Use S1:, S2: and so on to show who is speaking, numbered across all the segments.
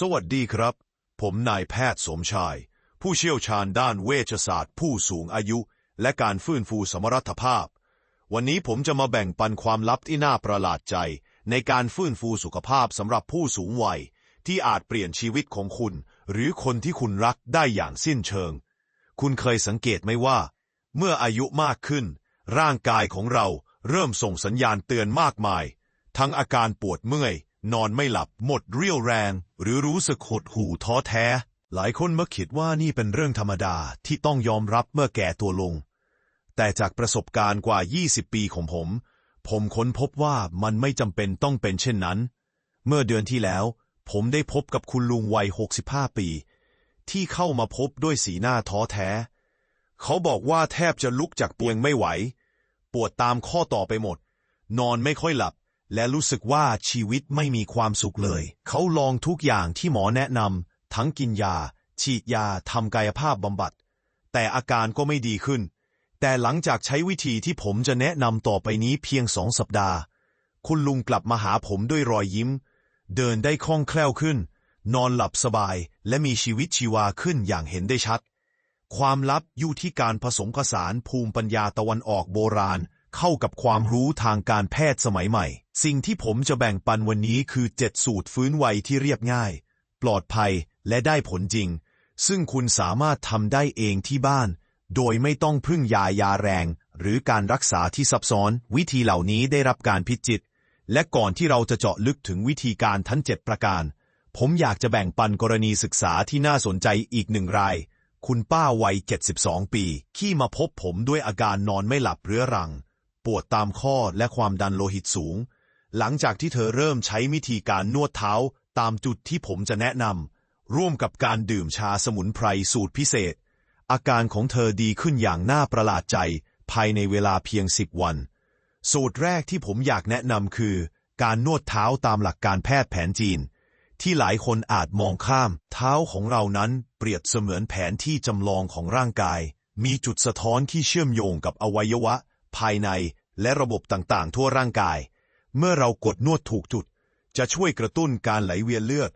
S1: สวัสดีครับ ผมนายแพทย์สมชาย ผู้เชี่ยวชาญด้านเวชศาสตร์ ผู้สูงอายุ และการฟื้นฟูสมรรถภาพ วันนี้ผมจะมาแบ่งปันความลับที่น่าประหลาดใจ ในการฟื้นฟูสุขภาพสำหรับผู้สูงวัย ที่อาจเปลี่ยนชีวิตของคุณ หรือคนที่คุณรักได้อย่างสิ้นเชิง คุณเคยสังเกตไหมว่า เมื่ออายุมากขึ้น ร่างกายของเราเริ่มส่งสัญญาณเตือนมากมาย ทั้งอาการปวดเมื่อย นอนไม่หลับหมดเรี่ยวแรง หรือรู้สึกหดหู่ท้อแท้ หลายคนมักคิดว่านี่เป็นเรื่องธรรมดาที่ต้องยอมรับเมื่อแก่ตัวลง แต่จากประสบการณ์กว่า 20 ปีของผม ผมค้นพบว่ามันไม่จำเป็นต้องเป็นเช่นนั้น เมื่อเดือนที่แล้ว ผมได้พบกับคุณลุงวัย 65 ปี ที่เข้ามาพบด้วยสีหน้าท้อแท้ เขาบอกว่าแทบจะลุกจากเตียงไม่ไหว ปวดตามข้อต่อไปหมด นอนไม่ค่อยหลับ และรู้สึกว่าชีวิตไม่มีความสุขเลย เขาลองทุกอย่างที่หมอแนะนำทั้งกินยา ฉีดยาทำกายภาพบำบัด แต่อาการก็ไม่ดีขึ้น แต่หลังจากใช้วิธีที่ผมจะแนะนำต่อไปนี้เพียงสองสัปดาห์ คุณลุงกลับมาหาผมด้วยรอยยิ้ม เดินได้คล่องแคล่วขึ้น นอนหลับสบายและมีชีวิตชีวาขึ้นอย่างเห็นได้ชัด ความลับอยู่ที่การผสมผสานภูมิปัญญาตะวันออกโบราณ เข้ากับความรู้ทางการแพทย์สมัยใหม่ สิ่งที่ผมจะแบ่งปันวันนี้คือ7สูตรฟื้นไวที่เรียบง่าย ปลอดภัยและได้ผลจริง ซึ่งคุณสามารถทำได้เองที่บ้าน โดยไม่ต้องพึ่งยายาแรง หรือการรักษาที่ซับซ้อน วิธีเหล่านี้ได้รับการพิจิต และก่อนที่เราจะเจาะลึกถึงวิธีการทั้ง7ประการ ผมอยากจะแบ่งปันกรณีศึกษาที่น่าสนใจอีกหนึ่งราย คุณป้าวัย 72 ปี ที่มาพบผมด้วยอาการนอนไม่หลับเรื้อรัง ปวดตามข้อและความดันโลหิตสูง หลังจากที่เธอเริ่มใช้วิธีการนวดเท้าตามจุดที่ผมจะแนะนำร่วมกับการดื่มชาสมุนไพรสูตรพิเศษ อาการของเธอดีขึ้นอย่างน่าประหลาดใจ ภายในเวลาเพียง10วัน สูตรแรกที่ผมอยากแนะนำคือ การนวดเท้าตามหลักการแพทย์แผนจีน ที่หลายคนอาจมองข้าม เท้าของเรานั้นเปรียบเสมือนแผนที่จำลองของร่างกาย มีจุดสะท้อนที่เชื่อมโยงกับอวัยวะ ภายในและระบบต่างๆ ทั่วร่างกาย เมื่อเรากดนวดถูกจุด จะช่วยกระตุ้นการไหลเวียนเลือด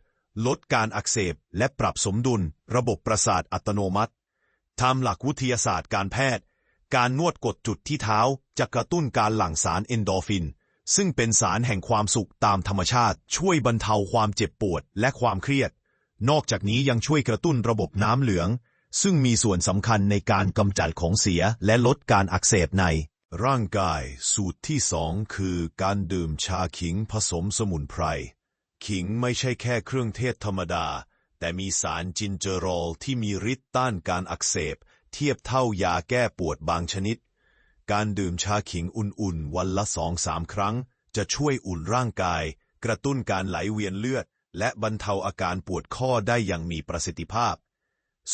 S1: ลดการอักเสบ และปรับสมดุล ระบบประสาทอัตโนมัติตามหลักวิทยาศาสตร์การแพทย์ การนวดกดจุดที่เท้าจะกระตุ้นการหลั่งสารเอนโดรฟิน ซึ่งเป็นสารแห่งความสุขตามธรรมชาติ ช่วยบรรเทาความเจ็บปวดและความเครียด นอกจากนี้ยังช่วยกระตุ้นระบบน้ำเหลือง ซึ่งมีส่วนสำคัญในการกำจัดของเสียและลดการอักเสบใน ร่างกายสูตรที่สองคือการดื่มชาขิงผสมสมุนไพร ขิงไม่ใช่แค่เครื่องเทศธรรมดา แต่มีสารจินเจอรอลที่มีฤทธิ์ต้านการอักเสบ เทียบเท่ายาแก้ปวดบางชนิด การดื่มชาขิงอุ่นๆ วันละสองสามครั้ง จะช่วยอุ่นร่างกาย กระตุ้นการไหลเวียนเลือด และบรรเทาอาการปวดข้อได้อย่างมีประสิทธิภาพ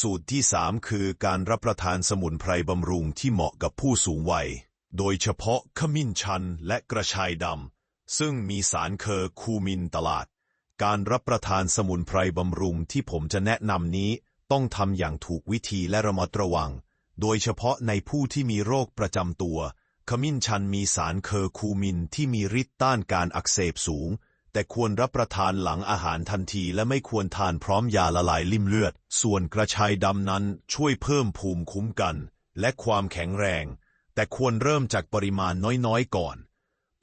S1: สูตรที่สามคือการรับประทานสมุนไพรบำรุงที่เหมาะกับผู้สูงวัย โดยเฉพาะขมิ้นชันและกระชายดำ ซึ่งมีสารเคอร์คูมินตลาด การรับประทานสมุนไพรบำรุงที่ผมจะแนะนำนี้ต้องทำอย่างถูกวิธีและระมัดระวัง โดยเฉพาะในผู้ที่มีโรคประจำตัว ขมิ้นชันมีสารเคอร์คูมินที่มีฤทธิ์ต้านการอักเสบสูง แต่ควรรับประทานหลังอาหารทันทีและไม่ควรทานพร้อมยาละลายลิ่มเลือด ส่วนกระชายดำนั้นช่วยเพิ่มภูมิคุ้มกัน และความแข็งแรง แต่ควรเริ่มจากปริมาณน้อยๆก่อน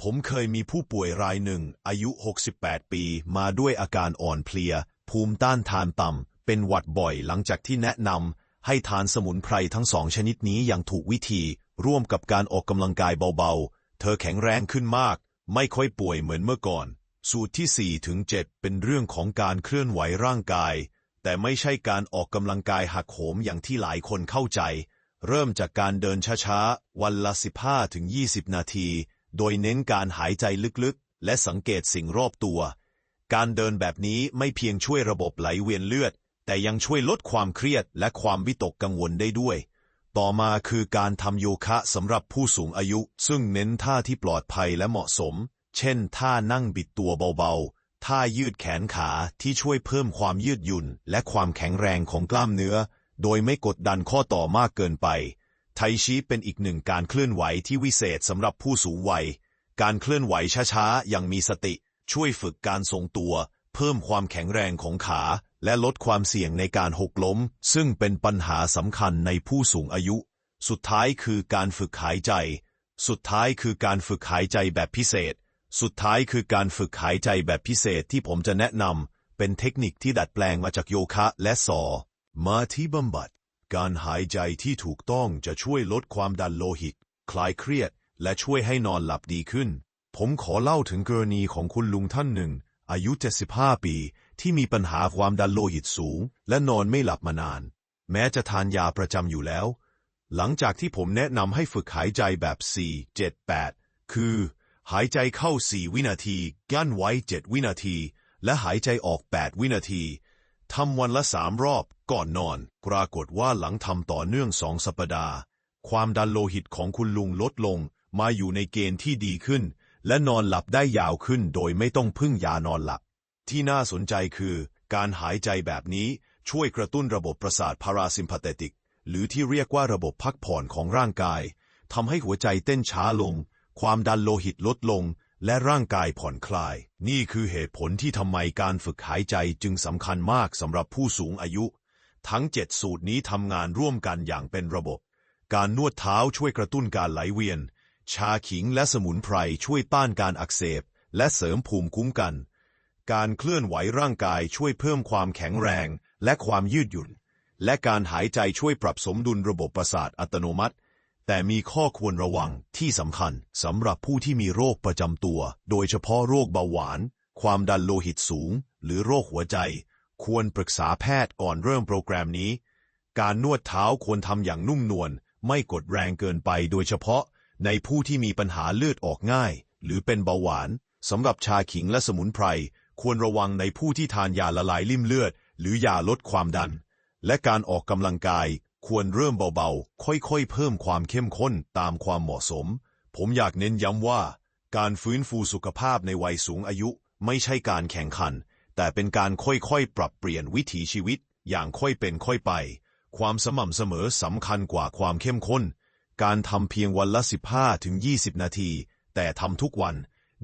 S1: ผมเคยมีผู้ป่วยรายหนึ่ง อายุ 68 ปี มาด้วยอาการอ่อนเพลีย ภูมิต้านทานต่ำ เป็นหวัดบ่อยหลังจากที่แนะนำให้ทานสมุนไพรทั้งสองชนิดนี้อย่างถูกวิธี ร่วมกับการออกกำลังกายเบาๆ เธอแข็งแรงขึ้นมาก ไม่ค่อยป่วยเหมือนเมื่อก่อน สูตรที่ 4 ถึง 7 เป็นเรื่องของการเคลื่อนไหวร่างกาย แต่ไม่ใช่การออกกำลังกายหักโหมอย่างที่หลายคนเข้าใจ เริ่มจากการเดินช้าๆ วันละ 15ถึง20 นาที โดยเน้นการหายใจลึกๆ และสังเกตสิ่งรอบตัว การเดินแบบนี้ไม่เพียงช่วยระบบไหลเวียนเลือด แต่ยังช่วยลดความเครียดและความวิตกกังวลได้ด้วย ต่อมาคือการทำโยคะสำหรับผู้สูงอายุ ซึ่งเน้นท่าที่ปลอดภัยและเหมาะสม เช่น ท่านั่งบิดตัวเบาๆ ท่ายืดแขนขาที่ช่วยเพิ่มความยืดหยุ่น และความแข็งแรงของกล้ามเนื้อ โดยไม่กดดันข้อต่อมากเกินไป ไทชีเป็นอีกหนึ่งการเคลื่อนไหวที่วิเศษสำหรับผู้สูงวัย การเคลื่อนไหวช้าๆ อย่างมีสติ ช่วยฝึกการทรงตัว เพิ่มความแข็งแรงของขา และลดความเสี่ยงในการหกล้ม ซึ่งเป็นปัญหาสำคัญในผู้สูงอายุ สุดท้ายคือการฝึกหายใจ สุดท้ายคือการฝึกหายใจแบบพิเศษ สุดท้ายคือการฝึกหายใจแบบพิเศษที่ผมจะแนะนำเป็นเทคนิคที่ดัดแปลงมาจากโยคะและสอ มาที่บำบัด การหายใจที่ถูกต้องจะช่วยลดความดันโลหิต คลายเครียด และช่วยให้นอนหลับดีขึ้น ผมขอเล่าถึงกรณีของคุณลุงท่านหนึ่ง อายุ 75 ปี ที่มีปัญหาความดันโลหิตสูง และนอนไม่หลับมานาน แม้จะทานยาประจำอยู่แล้ว หลังจากที่ผมแนะนำให้ฝึกหายใจแบบ 4 7 8 คือ หายใจเข้า 4 วินาที กั้นไว้ 7 วินาที และหายใจออก 8 วินาทีทำวันละสามรอบ ก่อนนอน ปรากฏว่าหลังทำต่อเนื่องสองสัปดาห์ ความดันโลหิตของคุณลุงลดลง มาอยู่ในเกณฑ์ที่ดีขึ้น และนอนหลับได้ยาวขึ้นโดยไม่ต้องพึ่งยานอนหลับ ที่น่าสนใจคือ การหายใจแบบนี้ช่วยกระตุ้นระบบประสาทพาราซิมพาเตติก หรือที่เรียกว่าระบบพักผ่อนของร่างกายทำให้หัวใจเต้นช้าลง ความดันโลหิตลดลง และร่างกายผ่อนคลาย นี่คือเหตุผลที่ทำไมการฝึกหายใจจึงสำคัญมากสำหรับผู้สูงอายุ ทั้ง 7 สูตรนี้ทำงานร่วมกันอย่างเป็นระบบ การนวดเท้าช่วยกระตุ้นการไหลเวียน ชาขิงและสมุนไพรช่วยต้านการอักเสบ และเสริมภูมิคุ้มกัน การเคลื่อนไหวร่างกายช่วยเพิ่มความแข็งแรงและความยืดหยุ่น และการหายใจช่วยปรับสมดุลระบบประสาทอัตโนมัติ แต่มีข้อควรระวังที่สำคัญสำหรับผู้ที่มีโรคประจำตัว โดยเฉพาะโรคเบาหวาน ความดันโลหิตสูง หรือโรคหัวใจ ควรปรึกษาแพทย์ก่อนเริ่มโปรแกรมนี้ การนวดเท้าควรทำอย่างนุ่มนวลไม่กดแรงเกินไปโดยเฉพาะในผู้ที่มีปัญหาเลือดออกง่าย หรือเป็นเบาหวานสำหรับชาขิงและสมุนไพร ควรระวังในผู้ที่ทานยาละลายลิ่มเลือด หรือยาลดความดัน และการออกกำลังกาย ควรเริ่มเบาๆ ค่อยๆ เพิ่มความเข้มข้นตามความเหมาะสม ผมอยากเน้นย้ำว่า การฟื้นฟูสุขภาพในวัยสูงอายุ ไม่ใช่การแข่งขัน แต่เป็นการค่อยๆ ปรับเปลี่ยนวิถีชีวิตอย่างค่อยเป็นค่อยไป ความสม่ำเสมอสำคัญกว่าความเข้มข้น การทำเพียงวันละ 15ถึง20 นาที แต่ทำทุกวัน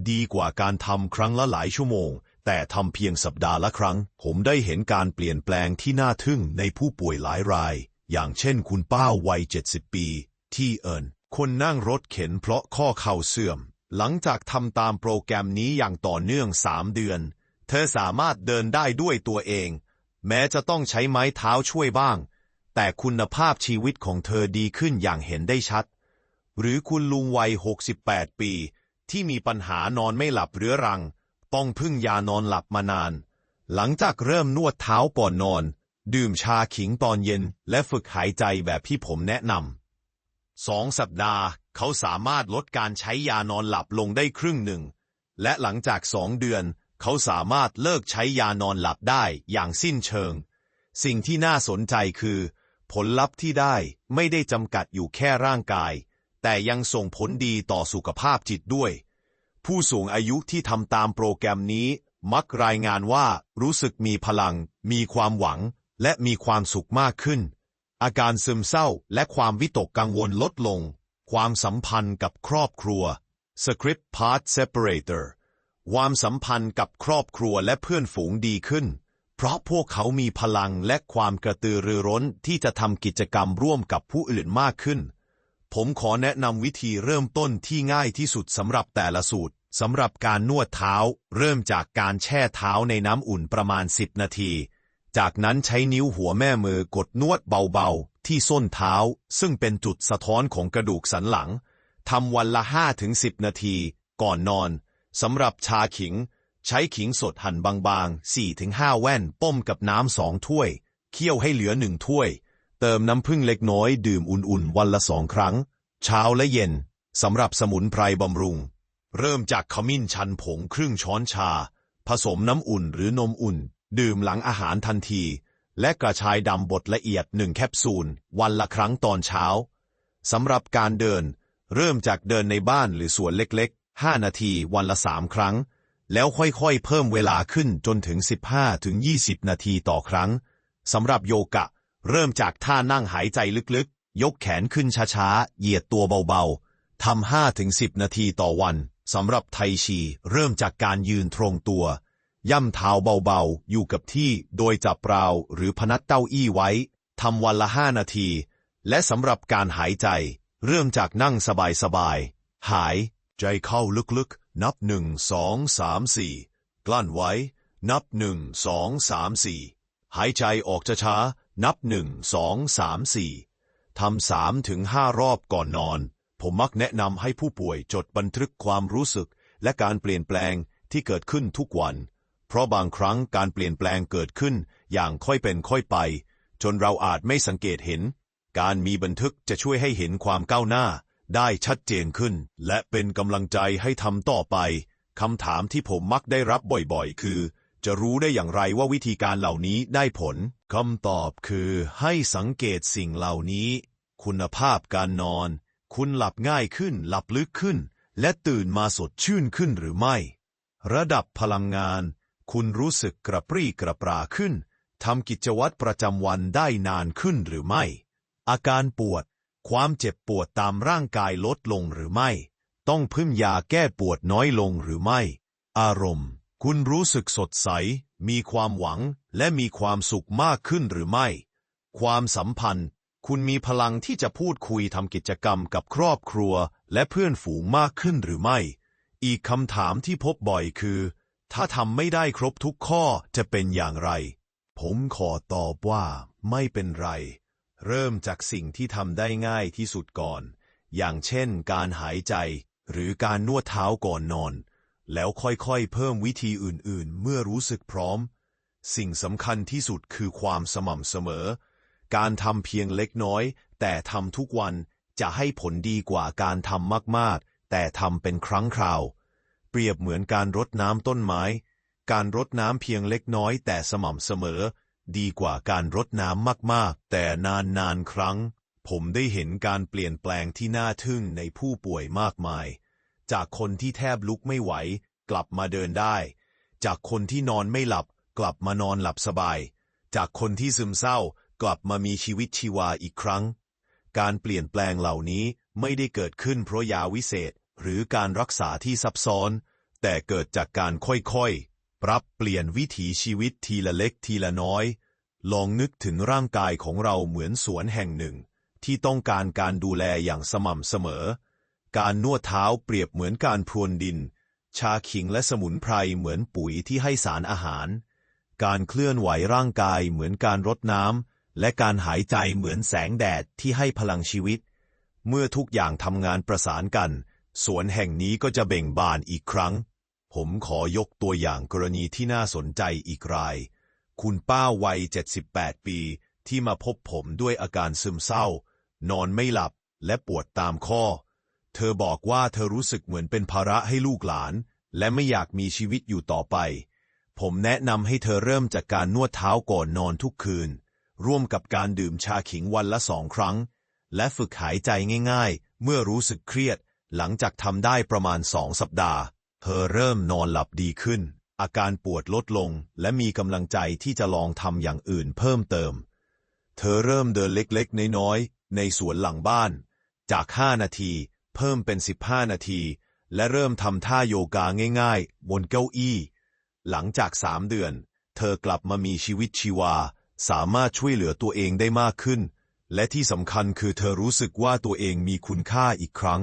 S1: ดีกว่าการทำครั้งละหลายชั่วโมง แต่ทำเพียงสัปดาห์ละครั้ง ผมได้เห็นการเปลี่ยนแปลงที่น่าทึ่งในผู้ป่วยหลายราย อย่างเช่นคุณป้าวัย 70 ปี ที่เอิญคนนั่งรถเข็นเพราะข้อเข่าเสื่อม หลังจากทำตามโปรแกรมนี้อย่างต่อเนื่อง 3 เดือน เธอสามารถเดินได้ด้วยตัวเอง แม้จะต้องใช้ไม้เท้าช่วยบ้าง แต่คุณภาพชีวิตของเธอดีขึ้นอย่างเห็นได้ชัด หรือคุณลุงวัย 68 ปี ที่มีปัญหานอนไม่หลับเรื้อรัง ต้องพึ่งยานอนหลับมานาน หลังจากเริ่มนวดเท้าก่อนนอน ดื่มชาขิงตอนเย็น และฝึกหายใจแบบที่ผมแนะนำสองสัปดาห์ เขาสามารถลดการใช้ยานอนหลับลงได้ครึ่งหนึ่ง และหลังจากสองเดือน เขาสามารถเลิกใช้ยานอนหลับได้อย่างสิ้นเชิง สิ่งที่น่าสนใจคือ ผลลัพธ์ที่ได้ไม่ได้จำกัดอยู่แค่ร่างกาย แต่ยังส่งผลดีต่อสุขภาพจิตด้วย ผู้สูงอายุที่ทำตามโปรแกรมนี้มักรายงานว่ารู้สึกมีพลัง มีความหวัง และมีความสุขมากขึ้น อาการซึมเศร้าและความวิตกกังวลลดลง ความสัมพันธ์กับครอบครัว Script Part Separator ความสัมพันธ์กับครอบครัวและเพื่อนฝูงดีขึ้น เพราะพวกเขามีพลังและความกระตือรือร้นที่จะทำกิจกรรมร่วมกับผู้อื่นมากขึ้น ผมขอแนะนำวิธีเริ่มต้นที่ง่ายที่สุดสำหรับแต่ละสูตรสำหรับการนวดเท้า เริ่มจากการแช่เท้าในน้ำอุ่นประมาณ 10 นาที จากนั้นใช้นิ้วหัวแม่มือกดนวดเบาๆ ที่ส้นเท้า ซึ่งเป็นจุดสะท้อนของกระดูกสันหลังทำวันละ 5-10 นาที ก่อนนอน สำหรับชาขิง ใช้ขิงสดหั่นบางๆ 4-5 แว่นป้มกับน้ำสองถ้วย เคี่ยวให้เหลือหนึ่งถ้วย เติมน้ำผึ้งเล็กน้อยดื่มอุ่นๆ วันละสองครั้ง เช้าและเย็น สำหรับสมุนไพรบำรุง เริ่มจากขมิ้นชันผงครึ่งช้อนชา ผสมน้ำอุ่นหรือนมอุ่น ดื่มหลังอาหารทันที และกระชายดำบดละเอียดหนึ่งแคปซูล วันละครั้งตอนเช้าสำหรับการเดิน เริ่มจากเดินในบ้านหรือสวนเล็กๆ 5 นาทีวันละสามครั้ง แล้วค่อยๆ เพิ่มเวลาขึ้นจนถึง 15ถึง20นาทีต่อครั้งสำหรับโยกะ เริ่มจากท่านั่งหายใจลึกๆ ยกแขนขึ้นช้าๆ เหยียดตัวเบาๆทำ5ถึง10 นาทีต่อวันสำหรับไทชีเริ่มจากการยืนตรงตัว ย่ำเท้าเบาๆ อยู่กับที่โดยจับราวหรือพนักเต้าอี้ไว้ทำวันละห้านาที และสำหรับการหายใจ เริ่มจากนั่งสบายๆหาย ใจเข้าลึกๆ นับหนึ่งสองสามสี่กลั้นไว้ นับหนึ่งสองสามสี่หายใจออกช้าๆนับหนึ่งสองสามสี่ทำสามถึงห้ารอบก่อนนอน ผมมักแนะนำให้ผู้ป่วยจดบันทึกความรู้สึก และการเปลี่ยนแปลงที่เกิดขึ้นทุกวัน เพราะบางครั้งการเปลี่ยนแปลงเกิดขึ้นอย่างค่อยเป็นค่อยไป จนเราอาจไม่สังเกตเห็น การมีบันทึกจะช่วยให้เห็นความก้าวหน้า ได้ชัดเจนขึ้น และเป็นกำลังใจให้ทำต่อไปคำถามที่ผมมักได้รับบ่อยๆ คือ จะรู้ได้อย่างไรว่าวิธีการเหล่านี้ได้ผลคำตอบคือให้สังเกตสิ่งเหล่านี้ คุณภาพการนอน คุณหลับง่ายขึ้น หลับลึกขึ้น และตื่นมาสดชื่นขึ้นหรือไม่ ระดับพลังงาน คุณรู้สึกกระปรี้กระปราขึ้นทำกิจวัตรประจำวันได้นานขึ้นหรือไม่ อาการปวด ความเจ็บปวดตามร่างกายลดลงหรือไม่ ต้องพึ่งยาแก้ปวดน้อยลงหรือไม่ อารมณ์ คุณรู้สึกสดใส มีความหวังและมีความสุขมากขึ้นหรือไม่ ความสัมพันธ์ คุณมีพลังที่จะพูดคุยทำกิจกรรมกับครอบครัว และเพื่อนฝูงมากขึ้นหรือไม่ อีกคำถามที่พบบ่อยคือ ถ้าทำไม่ได้ครบทุกข้อจะเป็นอย่างไร ผมขอตอบว่าไม่เป็นไร เริ่มจากสิ่งที่ทำได้ง่ายที่สุดก่อน อย่างเช่นการหายใจหรือการนวดเท้าก่อนนอน แล้วค่อยๆ เพิ่มวิธีอื่นๆ เมื่อรู้สึกพร้อม สิ่งสำคัญที่สุดคือความสม่ำเสมอ การทำเพียงเล็กน้อย แต่ทำทุกวันจะให้ผลดีกว่าการทำมากๆ แต่ทำเป็นครั้งคราว เปรียบเหมือนการรดน้ำต้นไม้ การรดน้ำเพียงเล็กน้อยแต่สม่ำเสมอ ดีกว่าการรดน้ำมากๆ แต่นานๆครั้ง ผมได้เห็นการเปลี่ยนแปลงที่น่าทึ่งในผู้ป่วยมากมาย จากคนที่แทบลุกไม่ไหว กลับมาเดินได้ จากคนที่นอนไม่หลับ กลับมานอนหลับสบาย จากคนที่ซึมเศร้า กลับมามีชีวิตชีวาอีกครั้ง การเปลี่ยนแปลงเหล่านี้ไม่ได้เกิดขึ้นเพราะยาวิเศษหรือการรักษาที่ซับซ้อน แต่เกิดจากการค่อยๆ ปรับเปลี่ยนวิถีชีวิตทีละเล็กทีละน้อย ลองนึกถึงร่างกายของเราเหมือนสวนแห่งหนึ่ง ที่ต้องการการดูแลอย่างสม่ำเสมอ การนวดเท้าเปรียบเหมือนการพรวนดิน ชาขิงและสมุนไพรเหมือนปุ๋ยที่ให้สารอาหาร การเคลื่อนไหวร่างกายเหมือนการรดน้ำและการหายใจเหมือนแสงแดดที่ให้พลังชีวิต เมื่อทุกอย่างทำงานประสานกัน สวนแห่งนี้ก็จะเบ่งบานอีกครั้ง ผมขอยกตัวอย่างกรณีที่น่าสนใจอีกราย คุณป้าวัย 78 ปี ที่มาพบผมด้วยอาการซึมเศร้า นอนไม่หลับและปวดตามข้อ เธอบอกว่าเธอรู้สึกเหมือนเป็นภาระให้ลูกหลาน และไม่อยากมีชีวิตอยู่ต่อไป ผมแนะนำให้เธอเริ่มจากการนวดเท้าก่อนนอนทุกคืน ร่วมกับการดื่มชาขิงวันละสองครั้ง และฝึกหายใจง่ายๆ เมื่อรู้สึกเครียด หลังจากทำได้ประมาณสองสัปดาห์ เธอเริ่มนอนหลับดีขึ้น อาการปวดลดลงและมีกำลังใจที่จะลองทำอย่างอื่นเพิ่มเติม เธอเริ่มเดินเล็กๆ น้อยๆ ในสวนหลังบ้าน จาก 5 นาที เพิ่มเป็น 15 นาที และเริ่มทำท่าโยกาง่ายๆ บนเก้าอี้ หลังจากสามเดือน เธอกลับมามีชีวิตชีวา สามารถช่วยเหลือตัวเองได้มากขึ้น และที่สำคัญคือเธอรู้สึกว่าตัวเองมีคุณค่าอีกครั้ง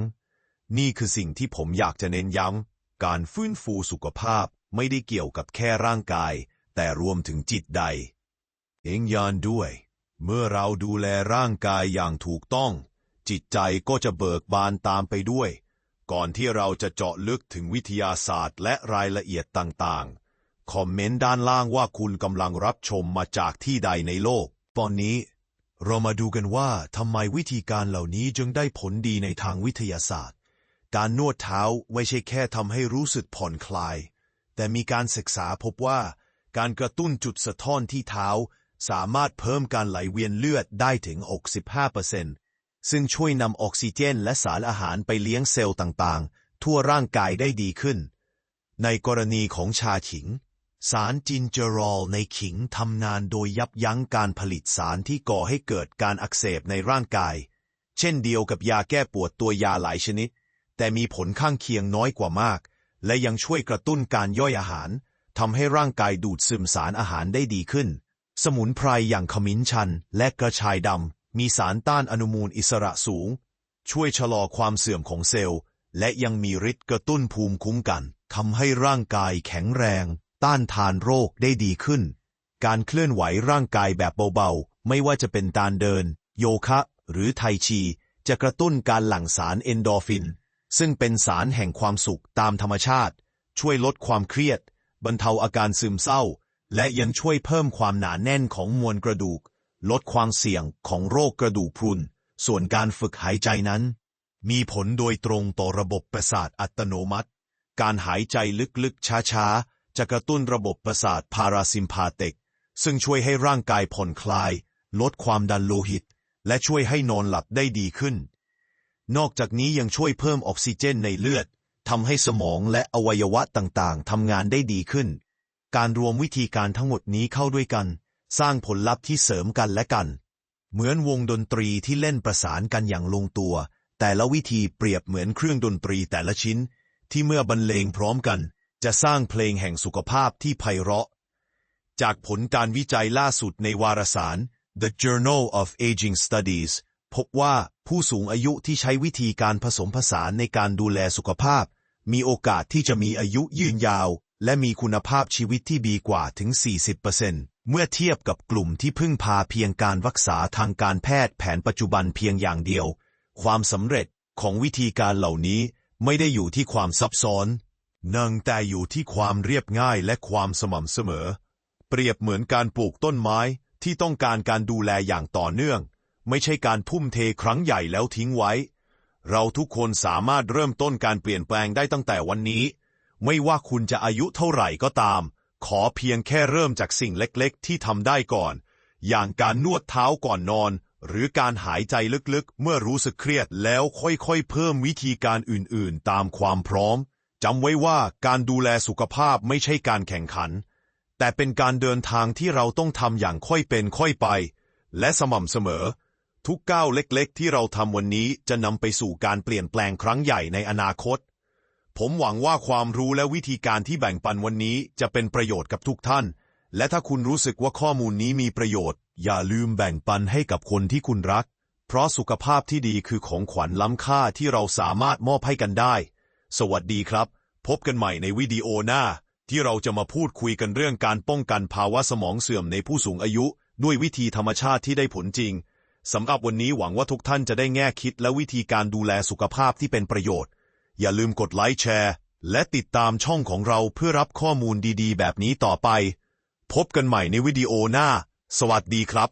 S1: นี่คือสิ่งที่ผมอยากจะเน้นย้ำการฟื้นฟูสุขภาพ ไม่ได้เกี่ยวกับแค่ร่างกาย แต่รวมถึงจิตใด เองยานด้วย เมื่อเราดูแลร่างกายอย่างถูกต้อง จิตใจก็จะเบิกบานตามไปด้วย ก่อนที่เราจะเจาะลึกถึงวิทยาศาสตร์และรายละเอียดต่างๆ คอมเมนต์ด้านล่างว่าคุณกำลังรับชมมาจากที่ใดในโลก ตอนนี้ เรามาดูกันว่าทำไมวิธีการเหล่านี้จึงได้ผลดีในทางวิทยาศาสตร์ การนวดเท้าไม่ใช่แค่ทำให้รู้สึกผ่อนคลาย แต่มีการศึกษาพบว่า การกระตุ้นจุดสะท้อนที่เท้า สามารถเพิ่มการไหลเวียนเลือดได้ถึง 65%ซึ่งช่วยนำออกซิเจนและสารอาหารไปเลี้ยงเซลล์ต่างๆ ทั่วร่างกายได้ดีขึ้น ในกรณีของชาขิง สารจินเจอรอลในขิงทำงานโดยยับยั้งการผลิตสารที่ก่อให้เกิดการอักเสบในร่างกาย เช่นเดียวกับยาแก้ปวดตัวยาหลายชนิด แต่มีผลข้างเคียงน้อยกว่ามาก และยังช่วยกระตุ้นการย่อยอาหารทำให้ร่างกายดูดซึมสารอาหารได้ดีขึ้น สมุนไพรอย่างขมิ้นชัน และกระชายดำมีสารต้านอนุมูลอิสระสูง ช่วยชะลอความเสื่อมของเซลล์ และยังมีฤทธิ์กระตุ้นภูมิคุ้มกันทำให้ร่างกายแข็งแรง ต้านทานโรคได้ดีขึ้น การเคลื่อนไหวร่างกายแบบเบาๆ ไม่ว่าจะเป็นการเดิน โยคะ หรือไทชี จะกระตุ้นการหลั่งสารเอนโดรฟิน ซึ่งเป็นสารแห่งความสุขตามธรรมชาติ ช่วยลดความเครียด บรรเทาอาการซึมเศร้า และยังช่วยเพิ่มความหนาแน่นของมวลกระดูก ลดความเสี่ยงของโรคกระดูกพรุน ส่วนการฝึกหายใจนั้น มีผลโดยตรงต่อระบบประสาทอัตโนมัติ การหายใจลึกๆช้าๆ จะกระตุ้นระบบประสาทพาราซิมพาเตกซึ่งช่วยให้ร่างกายผ่อนคลาย ลดความดันโลหิต และช่วยให้นอนหลับได้ดีขึ้น นอกจากนี้ยังช่วยเพิ่มออกซิเจนในเลือดทำให้สมองและอวัยวะต่างๆทำงานได้ดีขึ้น การรวมวิธีการทั้งหมดนี้เข้าด้วยกัน สร้างผลลัพธ์ที่เสริมกันและกัน เหมือนวงดนตรีที่เล่นประสานกันอย่างลงตัว แต่ละวิธีเปรียบเหมือนเครื่องดนตรีแต่ละชิ้น ที่เมื่อบรรเลงพร้อมกัน จะสร้างเพลงแห่งสุขภาพที่ไพเราะ จากผลการวิจัยล่าสุดในวารสาร The Journal of Aging Studies พบว่า ผู้สูงอายุที่ใช้วิธีการผสมผสานในการดูแลสุขภาพ มีโอกาสที่จะมีอายุยืนยาว และมีคุณภาพชีวิตที่ดีกว่าถึง 40%เมื่อเทียบกับกลุ่มที่พึ่งพาเพียงการรักษาทางการแพทย์แผนปัจจุบันเพียงอย่างเดียว ความสำเร็จของวิธีการเหล่านี้ไม่ได้อยู่ที่ความซับซ้อน นังแต่อยู่ที่ความเรียบง่ายและความสม่ำเสมอ เปรียบเหมือนการปลูกต้นไม้ที่ต้องการการดูแลอย่างต่อเนื่อง ไม่ใช่การพุ่มเทครั้งใหญ่แล้วทิ้งไว้ เราทุกคนสามารถเริ่มต้นการเปลี่ยนแปลงได้ตั้งแต่วันนี้ ไม่ว่าคุณจะอายุเท่าไหร่ก็ตาม ขอเพียงแค่เริ่มจากสิ่งเล็กๆ ที่ทำได้ก่อน อย่างการนวดเท้าก่อนนอน หรือการหายใจลึกๆ เมื่อรู้สึกเครียดแล้วค่อยๆ เพิ่มวิธีการอื่นๆ ตามความพร้อมจำไว้ว่าการดูแลสุขภาพไม่ใช่การแข่งขัน แต่เป็นการเดินทางที่เราต้องทำอย่างค่อยเป็นค่อยไป และสม่ำเสมอ ทุกก้าวเล็กๆ ที่เราทำวันนี้จะนำไปสู่การเปลี่ยนแปลงครั้งใหญ่ในอนาคต ผมหวังว่าความรู้และวิธีการที่แบ่งปันวันนี้จะเป็นประโยชน์กับทุกท่าน และถ้าคุณรู้สึกว่าข้อมูลนี้มีประโยชน์ อย่าลืมแบ่งปันให้กับคนที่คุณรัก เพราะสุขภาพที่ดีคือของขวัญล้ำค่าที่เราสามารถมอบให้กันได้ สวัสดีครับ พบกันใหม่ในวิดีโอหน้า ที่เราจะมาพูดคุยกันเรื่องการป้องกันภาวะสมองเสื่อมในผู้สูงอายุ ด้วยวิธีธรรมชาติที่ได้ผลจริง สำหรับวันนี้หวังว่าทุกท่านจะได้แง่คิดและวิธีการดูแลสุขภาพที่เป็นประโยชน์ อย่าลืมกดไลค์แชร์ และติดตามช่องของเราเพื่อรับข้อมูลดีๆ แบบนี้ต่อไป พบกันใหม่ในวิดีโอหน้า สวัสดีครับ